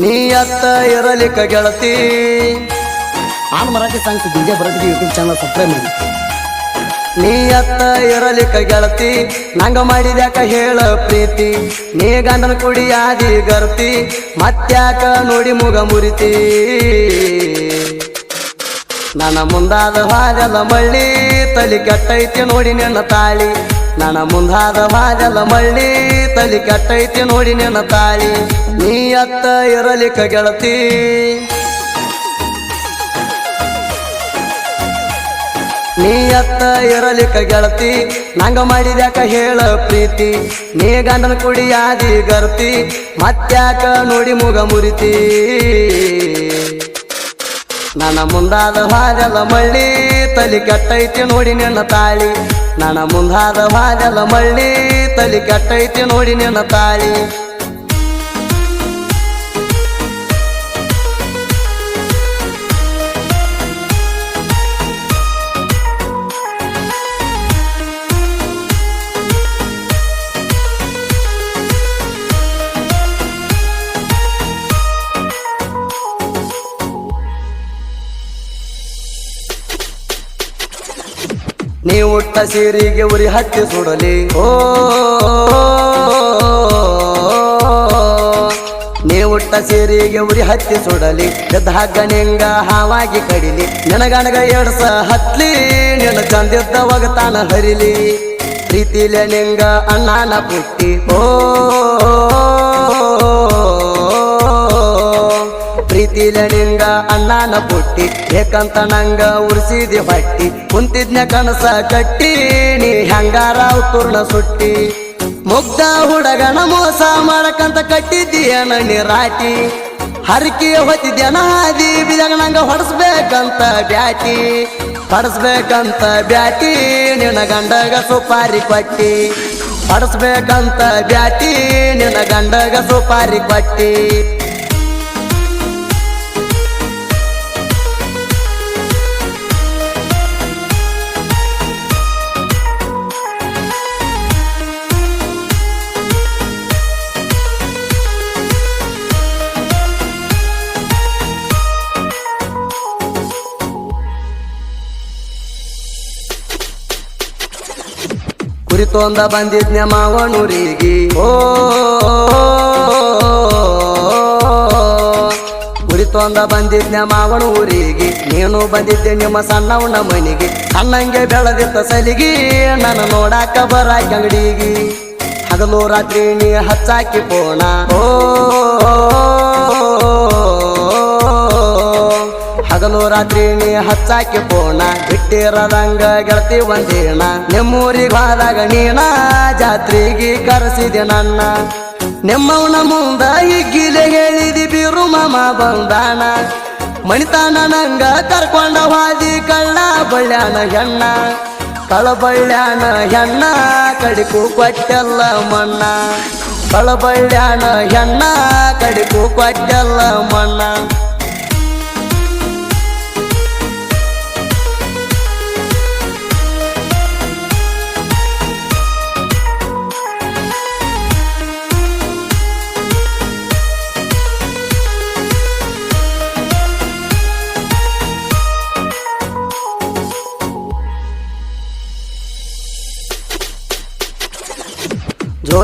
ನೀ ಅತ್ತ ಇರಲಿಕ್ಕ ಗೆಳತಿ. ಆನ್ ಮರಾಠಿ ಸಾಂಗ್ಸ್ ಡಿಜೆ ಬರೋದಿಗೆ ಯೂಟ್ಯೂಬ್ ಚಾನಲ್ ಸಬ್ಸ್ಕ್ರೈಬ್ ಮಾಡಿ. ನೀ ಅತ್ತ ಇರಲಿಕ್ಕ ಗೆಳತಿ ನಂಗ ಮಾಡಿದ್ಯಾಕ ಹೇಳ ಪ್ರೀತಿ. ನೀ ಗಂಡನ ಕುಡಿಯಾದಿ ಗರ್ತಿ ಮತ್ತ್ಯಾಕ ನೋಡಿ ಮುಗ ಮುರಿತಿ. ನನ್ನ ಮುಂದಾದ ಹಾದೆಲ್ಲ ಮಳ್ಳಿ ತಲಿ ಕೆಟ್ಟೈತಿ ನೋಡಿ ನನ್ನ ತಾಳಿ. ನನ್ನ ಮುಂದಾದ ಹಾದೆಲ್ಲ ಮಳ್ಳಿ ತಲಿ ಕೆಟ್ಟೈತಿ ನೋಡಿ ನಿನ್ನ ತಾಳಿ. ನೀ ಅತ್ತ ಇರಲಿಕ್ಕ ಗೆಳತಿ ನೀ ಅತ್ತ ಇರಲಿಕ್ಕ ಗೆಳತಿ ನಂಗ ಮಾಡಿದ್ಯಾಕ ಹೇಳ ಪ್ರೀತಿ. ನೀ ಗಂಡನ ಕುಡಿಯಾದಿ ಗರ್ತಿ. ಮತ್ತ್ಯಾಕ ನೋಡಿ ಮುಗ ಮುರಿತಿ. ನನ್ನ ಮುಂದಾದ ಹಾದೆಲ್ಲ ಮಳ್ಳಿ, ತಲಿ ಕೆಟ್ಟೈತಿ ನೋಡಿ ನಿನ್ನ ತಾಳಿ. ನನ್ನ ಮುಂದಾದ ಹಾದೆಲ್ಲ ಮಳ್ಳಿ ತಲಿ ಕೆಟ್ಟೈತಿ ನೋಡಿ ನಿನ್ನ ತಾಳಿ. ನೀ ಉಟ್ಟ ಸೀರಿಗೆ ಉರಿ ಹತ್ತಿ ಸುಡಲಿ. ಓ ನೀ ಉಟ್ಟ ಸೀರಿಗೆ ಉರಿ ಹತ್ತಿ ಸುಡಲಿ. ನಿಂಗ ಹಾವಾಗಿ ಕಡಿಲಿ. ನನಗನಗ ಎಡ್ಸ ಹತ್ಲಿ, ನಿನ್ನ ಚಂದಿದ್ದ ಒಗತಾನ ಹರಿಲಿ. ಪ್ರೀತಿಲೆ ನಿಂಗ ಅಣ್ಣನ ಪುಟ್ಟಿ. ಓ ನಿಂಗ ಅಣ್ಣನ ಪುಟ್ಟಿ, ಏಕಂತ ನಂಗ ಉರ್ಸಿದಿ ಹೊಟ್ಟಿ. ಕುಂತಿದ್ನ ಕನಸ ಕಟ್ಟಿ, ನೀ ಹೆಂಗಾರ ಉತ್ತೂರ್ಣ ಸುಟ್ಟಿ. ಮುಗ್ಧ ಹುಡಗನ ಮೋಸ ಮಾಡಕಂತ ಕಟ್ಟಿದ್ದೀಯನ ನಿರಾಟಿ ಹರಕಿ ಹೊತ್ತಿದ್ಯಾನ ಹಾದಿ ಬಿದಾಗ ನಂಗ ಹೊಡಸ್ಬೇಕಂತ ಬ್ಯಾಟಿ. ಹೊಡಸ್ಬೇಕಂತ ಬ್ಯಾಟಿ, ನಿನ್ನ ಗಂಡಗ ಸುಪಾರಿ ಕೊಟ್ಟಿ. ಹೊಡಸ್ಬೇಕಂತ ಬ್ಯಾಟಿ, ನಿನ್ನ ಗಂಡಗ ಸುಪಾರಿ ಕೊಟ್ಟಿ. ಕುರಿತೊಂದ ಬಂದಿದ್ನ ಮಾವನೂರಿಗೆ. ಓ ಕುರಿತೊಂದ ಬಂದಿದ್ನ ಮಾವನೂರಿಗೆ. ನೀನು ಬಂದಿದ್ದೆ ನಿಮ್ಮ ಸಣ್ಣವನ ಮನೆಗೆ. ಸಣ್ಣಂಗೆ ಬೆಳೆದಿತ್ತ ಸಲಿಗಿ ನನ್ನ ನೋಡಾಕ ಬರಾಕ ಅಂಗಡಿಗೆ. ಹಗಲು ರಾತ್ರಿ ನೀ ಹಚ್ಚಾಕಿ ಪೋಣ. ಓ, ಹಗಲು ರಾತ್ರಿ ನೀ ಹಚ್ಚಾಕಿ ಪೋಣ. ಬಿಟ್ಟಿರದಂಗ ಗೆಳತಿ ಒಂದೇಣ. ನಿಮ್ಮೂರಿಗೆ ಹೋದಾಗ ನೀನ ಜಾತ್ರೆಗೆ ಕರೆಸಿದೆ ನನ್ನ. ನಿಮ್ಮವನ ಮುಂದ ಇಗ್ಗಿಲೆ ಹೇಳಿದಿ ಬಿರು ಮಾಮ ಬಂದಾನ. ಮಣಿತಾನ ನಂಗ ಕರ್ಕೊಂಡ ಹಾದಿ ಕಳ್ಳ ಬಳ್ಯಾನ ಹೆಣ್ಣ. ಕಳಬಳ್ಯಾನ ಹೆಣ್ಣ ಕಡಿಕು ಕೊಟ್ಟೆಲ್ಲ ಮಣ್ಣ. ಕಳಬಳ್ಯಾನ ಹೆಣ್ಣ ಕಡಿಕು ಕೊಟ್ಟೆಲ್ಲ ಮಣ್ಣ.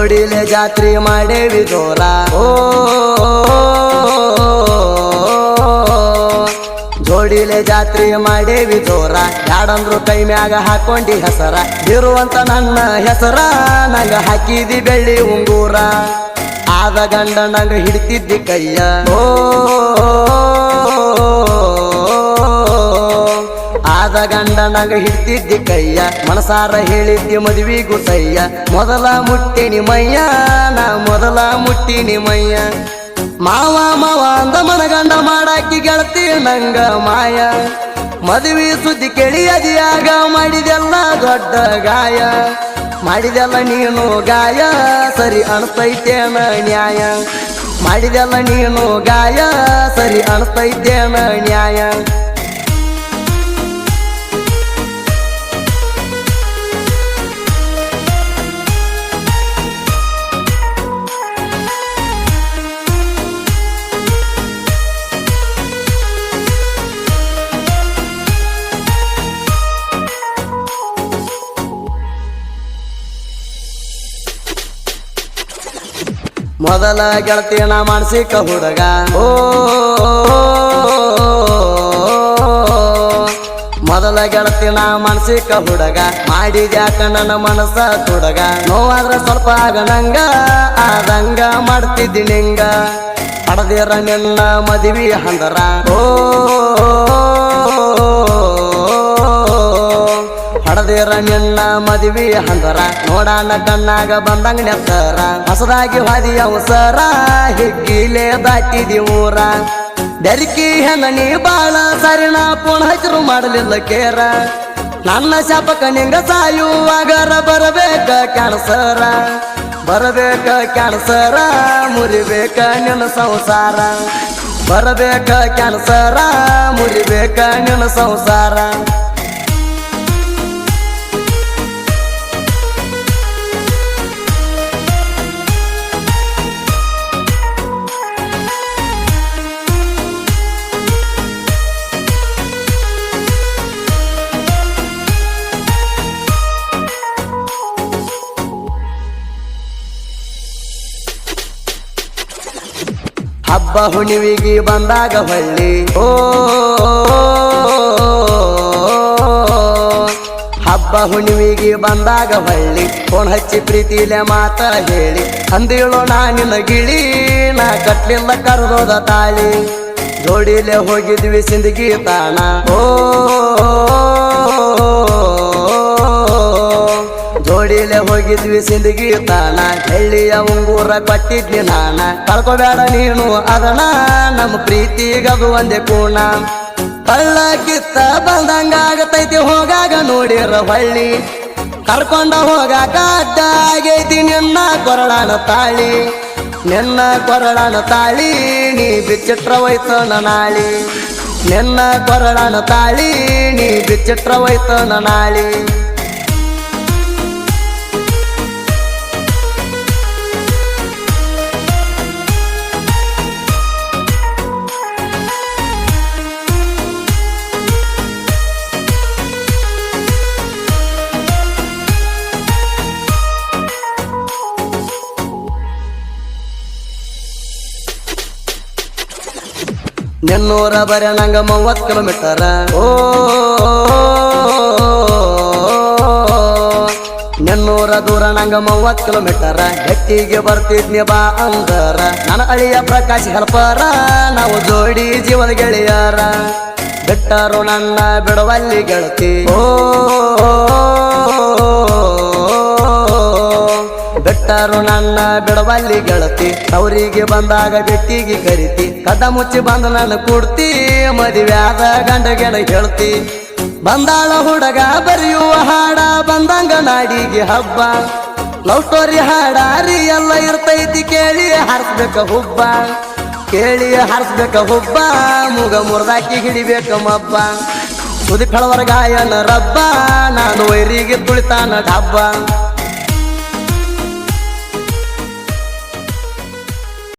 ಜೋಡಿಲೆ ಜಾತ್ರೆ ಮಾಡೇವಿ ಜೋರ ಓ, ಜೋಡಿಲೆ ಜಾತ್ರೆ ಮಾಡೇವಿ ಜೋರ. ಯಾಡಂದ್ರು ಕೈ ಮ್ಯಾಗ ಹಾಕೊಂಡಿ ಹೆಸರ. ಇರುವಂತ ನನ್ನ ಹೆಸರ ನಂಗ ಹಾಕಿದಿ ಬೆಳ್ಳಿ ಉಂಗೂರ. ಆದ ಗಂಡ ನಂಗ ಹಿಡಿತಿದ್ದಿ ಕೈಯ. ಓ ಗಂಡ ನಂಗ ಹಿಡ್ತಿದ್ದಿ ಕೈಯ, ಮನಸಾರ ಹೇಳಿದ್ದಿ ಮದುವಿಗೂ ಸಯ್ಯ ಮೊದಲ ಮುಟ್ಟಿನಿ ಮಯ್ಯ ನಾ ಮೊದಲ ಮುಟ್ಟಿನಿ ಮಯ್ಯ ಮಾವ ಮಾವ ಅಂದ ಮನಗಂಡ ಮಾಡಾಕಿ ಗೆಳತಿ ನಂಗ ಮಾಯ. ಮದುವೆ ಸುದ್ದಿ ಕೇಳಿ ಅದಿಯಾಗ ಮಾಡಿದೆಲ್ಲ ದೊಡ್ಡ ಗಾಯ. ಮಾಡಿದೆಲ್ಲ ನೀನು ಗಾಯ, ಸರಿ ಅನಿಸ್ತೈತೇನ ನ್ಯಾಯ. ಮಾಡಿದೆಲ್ಲ ನೀನು ಗಾಯ, ಸರಿ ಅನಿಸ್ತೈತೇನ ನ್ಯಾಯ. ಮೊದಲ ಗೆಳತಿನ ಮಾಡಿಸಿಕ ಹುಡುಗ. ಓ, ಮೊದಲ ಗೆಳತಿನ ಮನಸಿಕ ಹುಡುಗ. ಮಾಡಿದ್ಯಾಕ ನನ್ನ ಮನಸ್ಸ ಹುಡುಗ ನೋವಾದ್ರ ಸ್ವಲ್ಪ ಆಗ ನಂಗ ಆದಂಗ ಮಾಡ್ತಿದ್ದಿ ನಿಂಗ. ಪಡೆದಿರ ನಿನ್ನ ಮದುವೆ ಹಂದರ. ಓ ಹಡದಿರ ನಿನ್ನ ಮದುವೆ ಹಂದರ. ನೋಡಾನ ಕಣ್ಣಾಗ ಬಂದಂಗ ನೆತ್ತರ. ಹೊಸದಾಗಿ ಹಾದಿ ಅವಸರ ದಾಟಿದಿ ಊರ. ಬೆರಕಿ ನೀ ಬಾಳ ಸರಿಣ, ಪುಣ ಹಚ್ಚರು ಮಾಡಲಿಲ್ಲ ಕೇರ. ನನ್ನ ಶಾಪಕ ನಿಂಗ ಸಾಯುವಾಗರ ಬರಬೇಕ ಕ್ಯಾನ್ಸರ ಬರಬೇಕ ಕ್ಯಾನ್ಸರ ಮುರಿಬೇಕ ನಿನ್ನ ಸಂಸಾರ. ಬರಬೇಕ ಕ್ಯಾನ್ಸರ ಮುರಿಬೇಕ ನಿನ್ನ ಸಂಸಾರ. ಹಬ್ಬ ಹುಣಿವಿಗೆ ಬಂದಾಗ ಹೊಳ್ಳಿ. ಓ, ಹಬ್ಬ ಹುಣಿವಿಗೆ ಬಂದಾಗ ಹೊಳ್ಳಿ. ಫೋನ್ ಹಚ್ಚಿ ಪ್ರೀತಿಲೆ ಮಾತ ಹೇಳಿ. ಅಂದೇಳೋ ನಾ ಗಿಳಿ, ನಾ ಕಟ್ಲಿಲ್ಲ ಕರೆದೋದ ತಾಳಿ. ಜೋಡಿಲೆ ಹೋಗಿದ್ವಿ ಸಿಂದಗಿ ತಾಣ ಓ ಜೋಡಿಲೆ ಹೋಗಿದ್ವಿ ಸಿಂದಗಿ ತಾನ. ಹಳ್ಳಿಯ ಉಂಗೂರ ಕೊಟ್ಟಿದ್ನಿ ನಾನ. ಕಳ್ಕೊಬೇಡ ನೀನು ಅದನ ನಮ್ಮ ಪ್ರೀತಿಗದು ಒಂದೇ ಕೂಣ ಕಳ್ಳ ಕಿತ್ತ ಬಂದಂಗ ಆಗತೈತಿ, ಹೋಗಾಗ ನೋಡಿರ ಹೊಳ್ಳಿ. ಕರ್ಕೊಂಡ ಹೋಗಾಕ ಅಡ್ಡ ಆಗೈತಿ ನಿನ್ನ ಕೊರಳನ ತಾಳಿ. ನಿನ್ನ ಕೊರಳನ ತಾಳಿ, ನೀ ಬಿಚ್ಚಿಟ್ರ ಹೋಯ್ತನ ನಾಳಿ. ನಿನ್ನ ಕೊರಳನ ತಾಳಿ, ನೀ ಬಿಚ್ಚಿಟ್ರ ಹೋಯ್ತನ ನಾಳಿ. ನಿನ್ನೂರ ಬರ ನಂಗ ಮೂವತ್ ಕಿಲೋಮೀಟರ್ ಓ ನೆನ್ನೂರ ದೂರ ನಂಗ ಮೂವತ್ ಕಿಲೋಮೀಟರ್ ಗಟ್ಟಿಗೆ ಬರ್ತಿದ್ನಿ ಬಾ ಅಂದರ. ನನ್ನ ಅಳಿಯ ಪ್ರಕಾಶ್ ಹೆಲ್ಪರ ನಾವು ಜೋಡಿ ಜೀವನ ಗೆಳೆಯರ. ಬಿಟ್ಟರು ನನ್ನ ಬಿಡುವಲ್ಲಿ ಗೆಳತಿ. ಓ ಬಿಟ್ಟರು ನನ್ನ ಬಿಡವಲ್ಲಿ ಗೆಳತಿ. ಅವರಿಗೆ ಬಂದಾಗ ಬೆಟ್ಟಿಗೆ ಕರಿತಿ. ಕದ ಮುಚ್ಚಿ ಬಂದ ನನ್ನ ಕುಡ್ತಿ. ಮದುವೆಯಾದ ಗಂಡ ಗೆಳ ಹೇಳ್ತಿ. ಬಂದಾಳ ಹುಡುಗ ಬರೆಯುವ ಹಾಡ, ಬಂದಂಗ ನಾಡಿಗೆ ಹಬ್ಬ. ಲವ್ ಸ್ಟೋರಿ ಹಾಡ ಎಲ್ಲ ಇರ್ತೈತಿ ಕೇಳಿ ಹಾರಿಸ್ಬೇಕ ಹುಬ್ಬ. ಕೇಳಿ ಹಾರಿಸ್ಬೇಕ ಹುಬ್ಬ, ಮುಗ ಮುರ್ದಾಕಿ ಹಿಡಿಬೇಕ ಮಬ್ಬ. ಸುದಿ ಗಾಯನ ರಬ್ಬ, ನಾನು ವೈರಿಗೆ ತುಳಿತಾನ ಡಬ್ಬ.